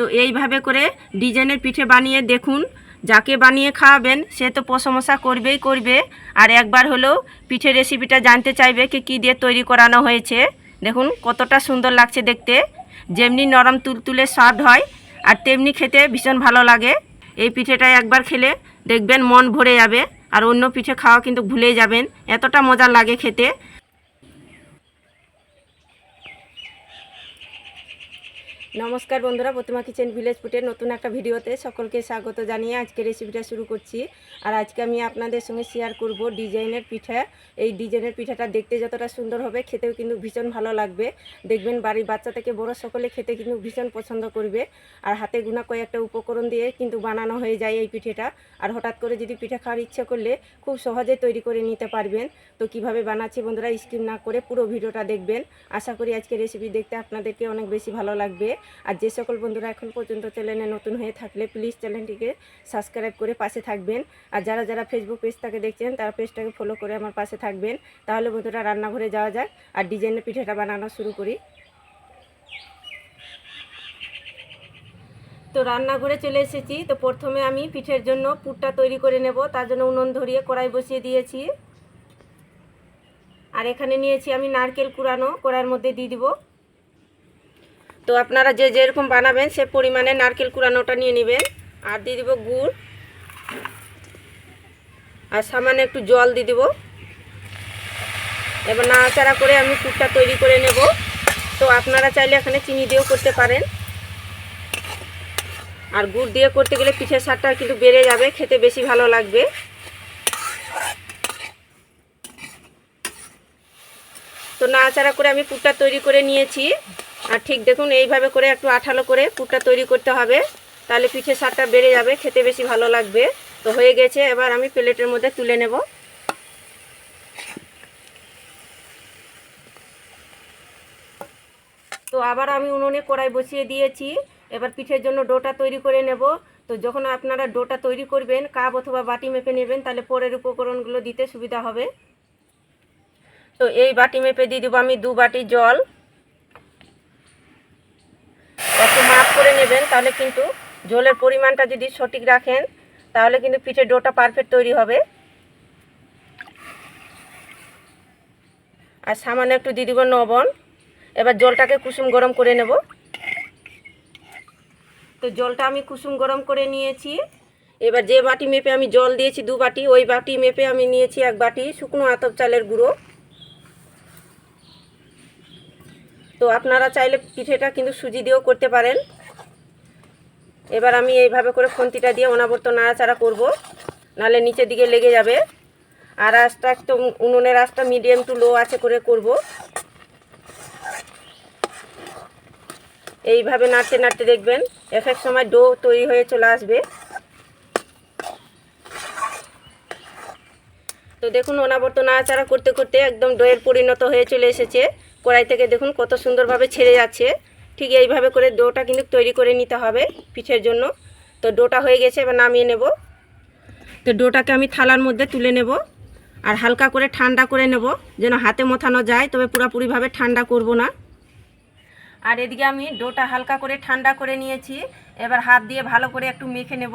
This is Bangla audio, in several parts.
তো এইভাবে করে ডিজাইনের পিঠে বানিয়ে দেখুন, যাকে বানিয়ে খাওয়াবেন সে তো প্রশংসা করবেই করবে। আর একবার হলেও পিঠে রেসিপিটা জানতে চাইবে কি কী দিয়ে তৈরি করানো হয়েছে। দেখুন কতটা সুন্দর লাগছে দেখতে। যেমনি নরম তুলতুলে সফট হয়, আর তেমনি খেতে ভীষণ ভালো লাগে। এই পিঠেটা একবার খেলে দেখবেন মন ভরে যাবে, আর অন্য পিঠে খাওয়া কিন্তু ভুলে যাবেন। এতটা মজা লাগে খেতে। নমস্কার বন্ধুরা, প্রতিমা কিচেন ভিলেজ ফুটের নতুন একটা ভিডিওতে সকলকে স্বাগত জানিয়ে আজকে রেসিপিটা শুরু করছি। আর আজকে আমি আপনাদের সঙ্গে শেয়ার করব ডিজাইনের পিঠা। এই ডিজাইনের পিঠাটা দেখতে যতটা সুন্দর হবে, খেতেও কিন্তু ভীষণ ভালো লাগবে। দেখবেন বাড়ির বাচ্চা থেকে বড় সকলে খেতে কিন্তু ভীষণ পছন্দ করবে। আর হাতে গুনা কয়েকটা উপকরণ দিয়ে কিন্তু বানানো হয়ে যায় এই পিঠেটা। আর হঠাৎ করে যদি পিঠা খাওয়ার ইচ্ছে করলে খুব সহজে তৈরি করে নিতে পারবেন। তো কীভাবে বানাচ্ছি বন্ধুরা স্কিম না করে পুরো ভিডিওটা দেখবেন। আশা করি আজকে রেসিপি দেখতে আপনাদেরকে অনেক বেশি ভালো লাগবে। আর যে সকল বন্ধুরা এখন পর্যন্ত চ্যানেলে নতুন হয়ে থাকলে প্লিজ চ্যানেলটিকে সাবস্ক্রাইব করে পাশে থাকবেন। আর যারা যারা ফেসবুক পেজটাকে দেখছেন, তারা পেজটাকে ফলো করে আমার পাশে থাকবেন। তাহলে বন্ধুরা রান্নাঘরে যাওয়া যাক আর ডিজাইনের পিঠাটা বানানো শুরু করি। তো রান্নাঘরে চলে এসেছি। তো প্রথমে আমি পিঠের জন্য পুরটা তৈরি করে নেব। তার জন্য উনুন ধরিয়ে কড়াই বসিয়ে দিয়েছি। আর এখানে নিয়েছি আমি নারকেল কুড়ানো। কড়াইয়ের মধ্যে দিয়ে দিব। তো আপনারা যে যেরকম বানাবেন, সে পরিমাণে নারকেল কুড়ানোটা নিয়ে নেবেন। আর দিয়ে দিব গুড়। আর সামান্য একটু জল দিয়ে দিব। এবার নাড়াচাড়া করে আমি পুরটা তৈরি করে নেব। তো আপনারা চাইলে এখানে চিনি দিয়েও করতে পারেন। আর গুড় দিয়ে করতে গেলে পিঠের স্বাদটা কিন্তু বেড়ে যাবে, খেতে বেশি ভালো লাগবে। তো নাড়াচাড়া করে আমি পুরটা তৈরি করে নিয়েছি। আর ঠিক দেখুন, এইভাবে করে একটু আঠালো করে পুরটা তৈরি করতে হবে। তাহলে পিঠের স্বাদটা বেড়ে যাবে, খেতে বেশি ভালো লাগবে। তো হয়ে গেছে, এবার আমি প্লেটের মধ্যে তুলে নেব। তো আবার আমি উনুনে কড়াই বসিয়ে দিয়েছি। এবার পিঠের জন্য ডোটা তৈরি করে নেব। তো যখন আপনারা ডোটা তৈরি করবেন, কাপ অথবা বাটি মেপে নেবেন, তাহলে পরের উপকরণগুলো দিতে সুবিধা হবে। তো এই বাটি মেপে দিয়ে দেবো আমি দু বাটি জল একটু মাপ করে নেবেন, তাহলে কিন্তু জলের পরিমাণটা যদি সঠিক রাখেন, তাহলে কিন্তু পিঠের ডোটা পারফেক্ট তৈরি হবে। আর সামান্য একটু দিয়ে দিব লবণ, এবার জলটাকে কুসুম গরম করে নেব। তো জলটা আমি কুসুম গরম করে নিয়েছি। এবার যে বাটি মেপে আমি জল দিয়েছি, দু বাটি, ওই বাটি মেপে আমি নিয়েছি এক বাটি শুকনো আতপ চালের গুঁড়ো। তো আপনারা চাইলে পিঠেটা কিন্তু সুজি দিয়েও করতে পারেন। এবার আমি এইভাবে করে খুন্তিটা দিয়ে অনাবর্ত নাড়াচাড়া করব নালে নিচের দিকে লেগে যাবে। আর আঁচটা একটু উনুনের আঁচটা মিডিয়াম টু লো আছে করে করব। এইভাবে নাড়তে নাড়তে দেখবেন এক এক সময় ডো তৈরি হয়ে চলে আসবে। তো দেখুন, অনাবর্ত নাড়াচাড়া করতে করতে একদম ডোয়ের পরিণত হয়ে চলে এসেছে। কড়াই থেকে দেখুন কত সুন্দরভাবে ছেড়ে যাচ্ছে। ঠিক এইভাবে করে ডোটা কিন্তু তৈরি করে নিতে হবে পিঠের জন্য। তো ডোটা হয়ে গেছে, এবার নামিয়ে নেব। তো ডোটাকে আমি থালার মধ্যে তুলে নেব আর হালকা করে ঠান্ডা করে নেব যেন হাতে মোথানো যায়, তবে পুরোপুরিভাবে ঠান্ডা করব না। আর এদিকে আমি ডোটা হালকা করে ঠান্ডা করে নিয়েছি, এবার হাত দিয়ে ভালো করে একটু মেখে নেব।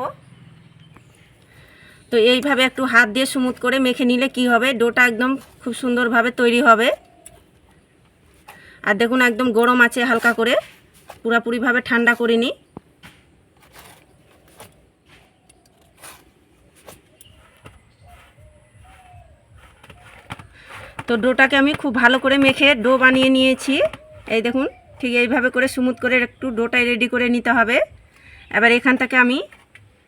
তো এইভাবে একটু হাত দিয়ে স্মুথ করে মেখে নিলে কি হবে, ডোটা একদম খুব সুন্দরভাবে তৈরি হবে। আর দেখুন একদম গরম আছে হালকা করে। পুরাপুরিভাবে ঠান্ডা করে নিই। তো ডোটাকে আমি খুব ভালো করে মেখে ডো বানিয়ে নিয়েছি। এই দেখুন, ঠিক এইভাবে করে স্মুথ করে একটু ডোটাই রেডি করে নিতে হবে। এবার এখান থেকে আমি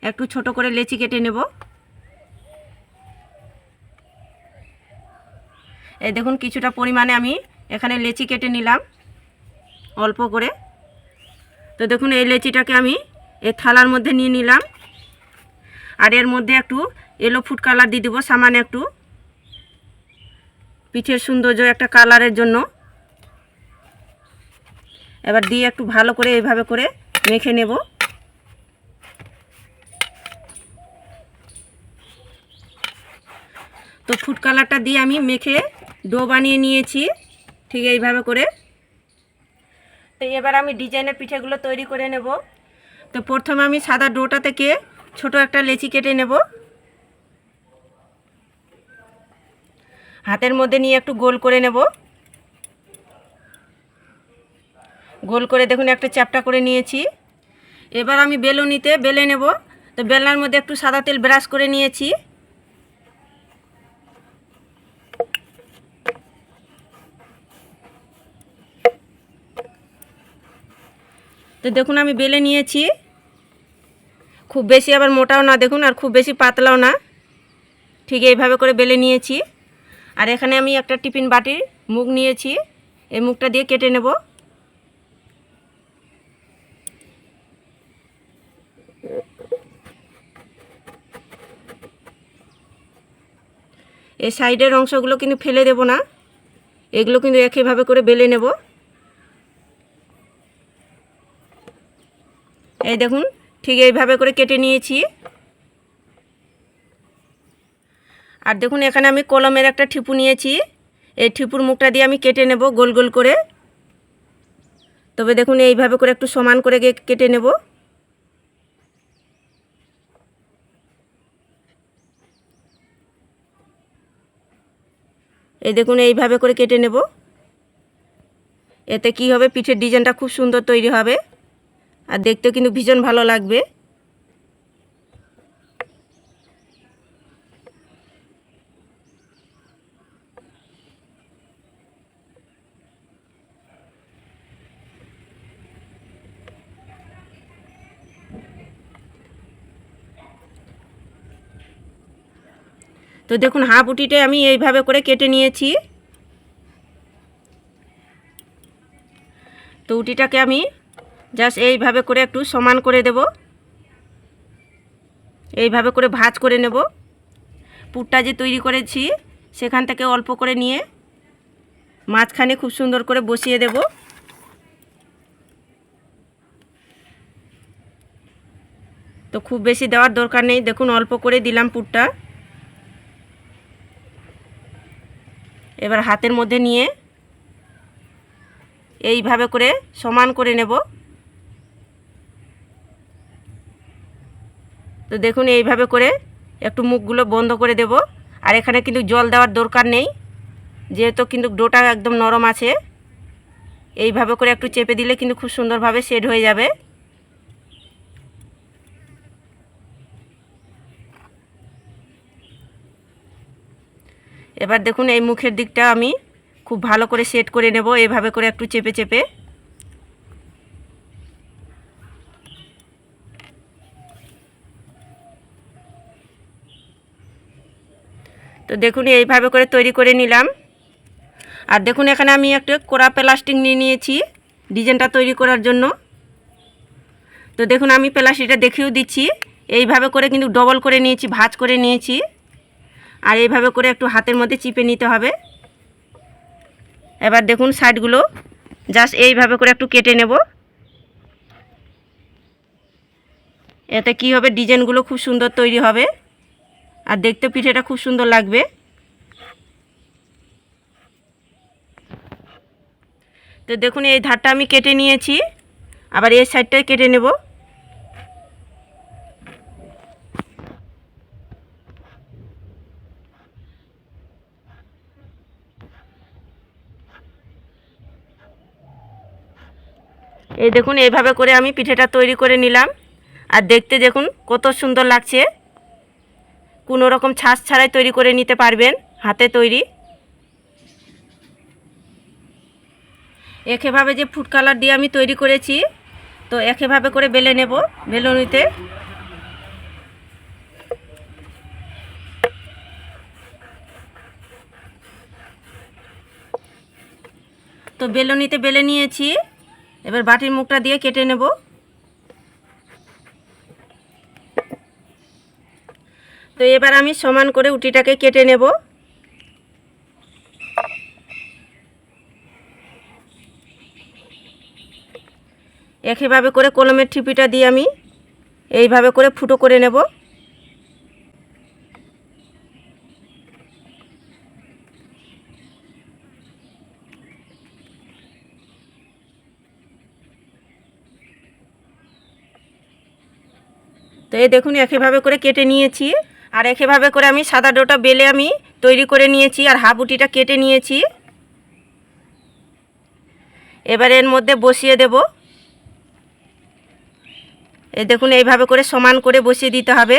একটু ছোট করে লেচি কেটে নেব। এই দেখুন, কিছুটা পরিমাণে আমি এখানে লেচি কেটে নিলাম, অল্প করে। তো দেখুন, এই লেচিটাকে আমি এই থালার মধ্যে নিয়ে নিলাম। আর এর মধ্যে একটু এলো ফুড কালার দিয়ে দেবো, সামান্য একটু। পিঠের সৌন্দর্য একটা কালারের জন্য। এবার দিয়ে একটু ভালো করে এইভাবে করে মেখে নেব। তো ফুড কালারটা দিয়ে আমি মেখে ডো বানিয়ে নিয়েছি, ঠিক এইভাবে করে। তো এবার আমি ডিজাইনের পিঠেগুলো তৈরি করে নেব। তো প্রথমে আমি সাদা ডোটা থেকে ছোট একটা লেচি কেটে নেব। হাতের মধ্যে নিয়ে একটু গোল করে নেব। গোল করে দেখুন একটা চ্যাপটা করে নিয়েছি। এবার আমি বেলুনিতে বেলে নেব। তো বেলনার মধ্যে একটু সাদা তেল ব্রাশ করে নিয়েছি। তো দেখুন, আমি বেলে নিয়েছি। খুব বেশি আবার মোটাও না, দেখুন, আর খুব বেশি পাতলাও না। ঠিক এইভাবে করে বেলে নিয়েছি। আর এখানে আমি একটা টিফিন বাটির মুখ নিয়েছি। এই মুখটা দিয়ে কেটে নেব। এই সাইডের অংশগুলো কিন্তু ফেলে দেব না। এগুলো কিন্তু একইভাবে করে বেলে নেব। এই দেখুন, ঠিক এইভাবে করে কেটে নিয়েছি। আর দেখুন, এখানে আমি কলমের একটা ঠিপু নিয়েছি। এই ঠিপুর মুখটা দিয়ে আমি কেটে নেব গোল গোল করে। তবে দেখুন, এইভাবে করে একটু সমান করে কেটে নেব। এই দেখুন, এইভাবে করে কেটে নেব। এতে কি হবে? পিঠের ডিজাইনটা খুব সুন্দর তৈরি হবে। আর দেখতেও কিন্তু ভীষণ ভালো লাগবে। তো দেখুন, হাফ উটিটা আমি এইভাবে করে কেটে নিয়েছি। তো উটিটাকে আমি জাস্ট এইভাবে করে একটু সমান করে দেব। এইভাবে করে ভাঁজ করে নেব। পুরটা যে তৈরি করেছি, সেখান থেকে অল্প করে নিয়ে মাঝখানে খুব সুন্দর করে বসিয়ে দেব। তো খুব বেশি দেওয়ার দরকার নেই। দেখুন, অল্প করে দিলাম পুরটা। এবার হাতের মধ্যে নিয়ে এইভাবে করে সমান করে নেব। তো দেখুন, এইভাবে করে একটু মুখগুলো বন্ধ করে দেব। আর এখানে কিন্তু জল দেওয়ার দরকার নেই, যেহেতু কিন্তু ডোটা একদম নরম আছে। এইভাবে করে একটু চেপে দিলে কিন্তু খুব সুন্দরভাবে সেট হয়ে যাবে। এবার দেখুন, এই মুখের দিকটা আমি খুব ভালো করে সেট করে নেব। এভাবে করে একটু চেপে চেপে। তো দেখুন, এইভাবে করে তৈরি করে নিলাম। আর দেখুন, এখানে আমি একটা কোরা প্লাস্টিক নিয়ে নিয়েছি ডিজাইনটা তৈরি করার জন্য। তো দেখুন, আমি প্লাস্টিকটা দেখিয়েও দিচ্ছি। এইভাবে করে কিন্তু ডবল করে নিয়েছি, ভাঁজ করে নিয়েছি। আর এইভাবে করে একটু হাতের মধ্যে চিপে নিতে হবে। এবার দেখুন, সাইডগুলো জাস্ট এইভাবে করে একটু কেটে নেব। এতে কি হবে, ডিজাইনগুলো খুব সুন্দর তৈরি হবে। আর দেখতে পিঠেটা খুব সুন্দর লাগবে। তো দেখুন, এই ধারটা আমি কেটে নিয়েছি। আবার এই সাইডটাই কেটে নেব। এই দেখুন, এইভাবে করে আমি পিঠেটা তৈরি করে নিলাম। আর দেখতে দেখুন, কত সুন্দর লাগছে। কোনো রকম ছাঁচ ছাড়াই তৈরি করে নিতে পারবেন, হাতে তৈরি। একেভাবে যে ফুড কালার দিয়ে আমি তৈরি করেছি, তো একেভাবে করে বেলে নেব বেলুনিতে তো বেলুনিতে বেলে নিয়েছি, এবার বাটির মুখটা দিয়ে কেটে নেব। তো এবার আমি সমান করে উটিটাকে কেটে নেব। একইভাবে করে কলমের ঠিপিটা দিয়ে আমি এইভাবে করে ফুটো করে নেব। তো এই দেখুন একইভাবে করে কেটে নিয়েছি। আর একইভাবে করে আমি সাদা ডোটা বেলে আমি তৈরি করে নিয়েছি আর হাবুটিটা কেটে নিয়েছি। এবার এর মধ্যে বসিয়ে দেব। এ দেখুন, এইভাবে করে সমান করে বসিয়ে দিতে হবে।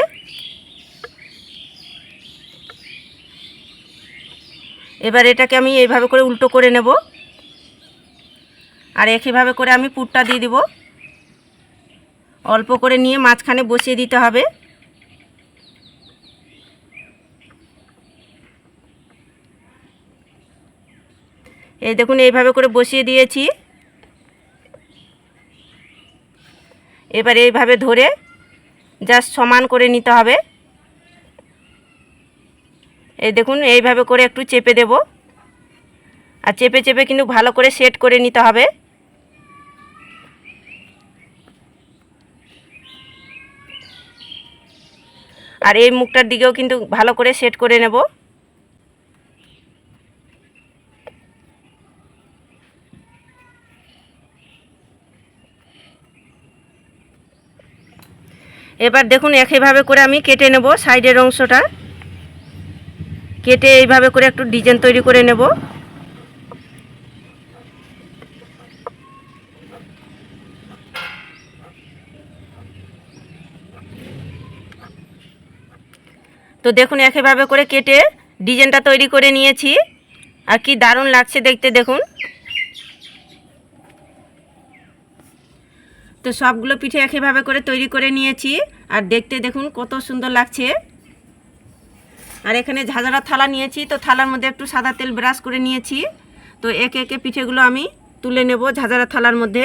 এবার এটাকে আমি এইভাবে করে উল্টো করে নেব। আর একইভাবে করে আমি পুরটা দিয়ে দিব। অল্প করে নিয়ে মাঝখানে বসিয়ে দিতে হবে। এই দেখুন, এইভাবে করে বসিয়ে দিয়েছি। এবার এইভাবে ধরে জাস্ট সমান করে নিতে হবে। এই দেখুন, এইভাবে করে একটু চেপে দেব। আর চেপে চেপে কিন্তু ভালো করে সেট করে নিতে হবে। আর এই মুখটার দিকেও কিন্তু ভালো করে সেট করে নেব। এবার দেখুন একইভাবে করে আমি কেটে নেব সাইডের অংশটা। কেটে এইভাবে করে একটু ডিজাইন তৈরি করে নেব। তো দেখুন একইভাবে করে কেটে ডিজাইনটা তৈরি করে নিয়েছি। আর কি দারুণ লাগছে দেখতে দেখুন। তো সবগুলো পিঠে একইভাবে করে তৈরি করে নিয়েছি। আর দেখতে দেখুন কত সুন্দর লাগছে। আর এখানে ঝাঁঝরা থালা নিয়েছি, তো থালার মধ্যে একটু সাদা তেল ব্রাশ করে নিয়েছি। তো একে একে পিঠেগুলো আমি তুলে নেব ঝাঁঝরা থালার মধ্যে।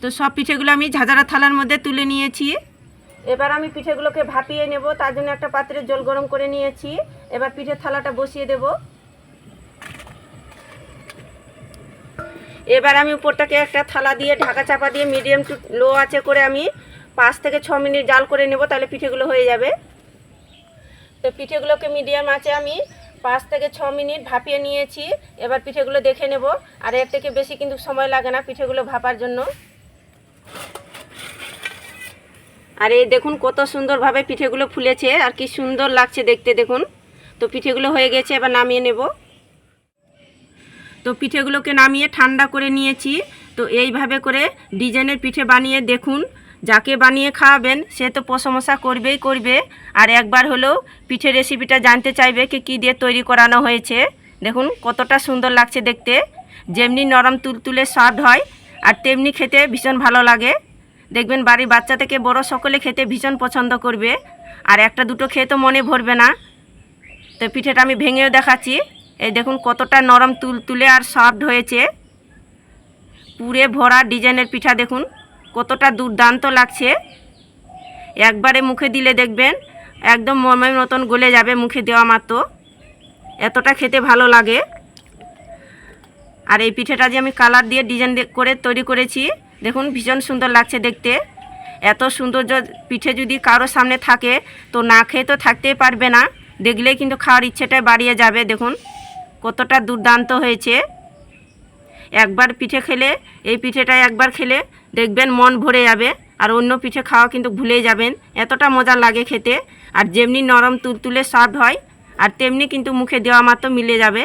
তো সব পিঠেগুলো আমি ঝাঁঝরা থালার মধ্যে তুলে নিয়েছি। এবার আমি পিঠেগুলোকে ভাপিয়ে নেব, তার জন্য একটা পাত্রে জল গরম করে নিয়েছি। এবার পিঠের থালাটা বসিয়ে দেব। এবার আমি উপরটাকে একটা থালা দিয়ে ঢাকা চাপা দিয়ে মিডিয়াম টু লো আছে করে আমি পাঁচ থেকে ছ মিনিট জাল করে নেব, তাহলে পিঠেগুলো হয়ে যাবে। তো পিঠেগুলোকে মিডিয়াম আছে আমি পাঁচ থেকে ছ মিনিট ভাপিয়ে নিয়েছি। এবার পিঠেগুলো দেখে নেব। আর এর থেকে বেশি কিন্তু সময় লাগে না পিঠেগুলো ভাপার জন্য। আর এই দেখুন কত সুন্দরভাবে পিঠেগুলো ফুলেছে, আর কি সুন্দর লাগছে দেখতে দেখুন। তো পিঠেগুলো হয়ে গেছে, এবার নামিয়ে নেব। তো পিঠেগুলোকে নামিয়ে ঠান্ডা করে নিয়েছি। তো এইভাবে করে ডিজাইনের পিঠে বানিয়ে দেখুন, যাকে বানিয়ে খাওয়াবেন সে তো প্রশংসা করবেই করবে। আর একবার হলেও পিঠের রেসিপিটা জানতে চাইবে কি, কী দিয়ে তৈরি করানো হয়েছে। দেখুন কতটা সুন্দর লাগছে দেখতে। যেমনি নরম তুলতুলে স্বাদ হয়, আর তেমনি খেতে ভীষণ ভালো লাগে। দেখবেন বাড়ির বাচ্চা থেকে বড় সকলে খেতে ভীষণ পছন্দ করবে। আর একটা দুটো খেয়ে তো মনে ভরবে না। তো পিঠেটা আমি ভেঙেও দেখাচ্ছি। এই দেখুন কতটা নরম তুল তুলে আর সফট হয়েছে। পুরে ভরা ডিজাইনের পিঠা দেখুন, কতটা দুর্দান্ত লাগছে। একবারে মুখে দিলে দেখবেন, একদম মমের মতন গলে যাবে মুখে দেওয়া মাত্র। এতটা খেতে ভালো লাগে। আর এই পিঠেটা যে আমি কালার দিয়ে ডিজাইন করে তৈরি করেছি দেখুন, ভীষণ সুন্দর লাগছে দেখতে। এত সুন্দর পিঠে যদি কারও সামনে থাকে, তো না খেয়ে তো থাকতেই পারবে না। দেখলেই কিন্তু খাওয়ার ইচ্ছেটাই বাড়িয়ে যাবে, দেখুন, কতটা দুর্দান্ত হয়েছে। একবার পিঠে খেলে, এই পিঠেটা একবার খেলে দেখবেন মন ভরে যাবে, আর অন্য পিঠে খাওয়া কিন্তু ভুলেই যাবেন। এতটা মজা লাগে খেতে, আর যেমনি নরম তুলতুলে সফট হয়, আর তেমনি কিন্তু মুখে দেওয়া মাত্র মিলে যাবে।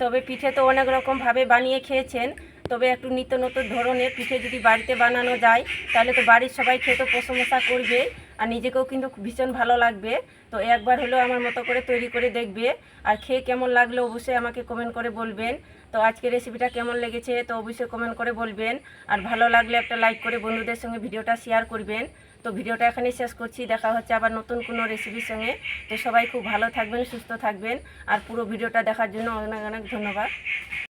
তবে পিঠে তো অনেক রকমভাবে বানিয়ে খেয়েছেন। তবে একটু নিত্য নতুন ধরনের পিঠে যদি বাড়িতে বানানো যায়, তাহলে তো বাড়ির সবাই খেতে প্রশংসা করবে আর নিজেকেও কিন্তু ভীষণ ভালো লাগবে। তো একবার হলেও আমার মতো করে তৈরি করে দেখবে আর খেয়ে কেমন লাগল অবশ্যই আমাকে কমেন্ট করে বলবেন। তো আজকের রেসিপিটা কেমন লেগেছে তো অবশ্যই কমেন্ট করে বলবেন। আর ভালো লাগলে একটা লাইক করে বন্ধুদের সঙ্গে ভিডিওটা শেয়ার করবেন। তো ভিডিওটা এখানেই শেষ করছি, দেখা হচ্ছে আবার নতুন কোনো রেসিপির সঙ্গে। তো সবাই খুব ভালো থাকবেন, সুস্থ থাকবেন। আর পুরো ভিডিওটা দেখার জন্য অনেক অনেক ধন্যবাদ।